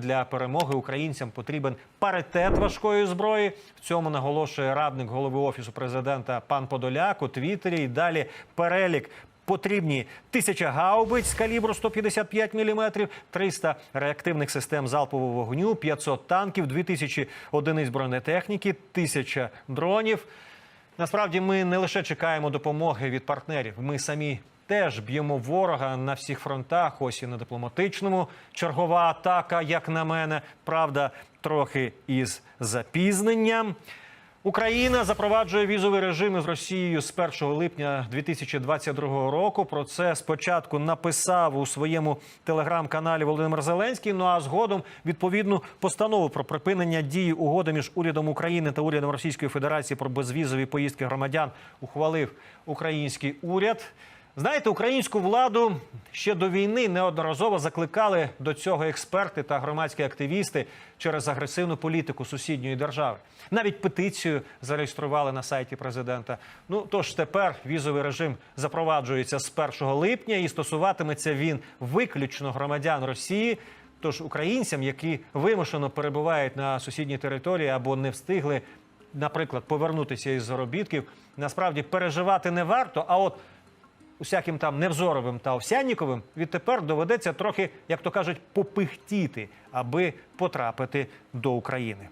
Для перемоги українцям потрібен паритет важкої зброї. В цьому наголошує радник голови офісу президента пан Подоляк у Твіттері. І далі перелік. Потрібні тисяча гаубиць з калібру 155 мм, 300 реактивних систем залпового вогню, 500 танків, 2000 одиниць бронетехніки, 1000 дронів. Насправді ми не лише чекаємо допомоги від партнерів. Ми самі теж б'ємо ворога на всіх фронтах. Ось і на дипломатичному. Чергова атака, як на мене, правда, трохи із запізненням. Україна запроваджує візовий режим із Росією з 1 липня 2022 року. Про це спочатку написав у своєму телеграм-каналі Володимир Зеленський. Ну а згодом відповідну постанову про припинення дії угоди між урядом України та урядом Російської Федерації про безвізові поїздки громадян ухвалив український уряд. Знаєте, українську владу ще до війни неодноразово закликали до цього експерти та громадські активісти через агресивну політику сусідньої держави. Навіть петицію зареєстрували на сайті президента. Ну тож тепер візовий режим запроваджується з 1 липня і стосуватиметься він виключно громадян Росії. Тож українцям, які вимушено перебувають на сусідній території або не встигли, наприклад, повернутися із заробітків, насправді переживати не варто. А от усяким там Невзоровим та Овсянніковим відтепер доведеться трохи, як то кажуть, попихтіти, аби потрапити до України.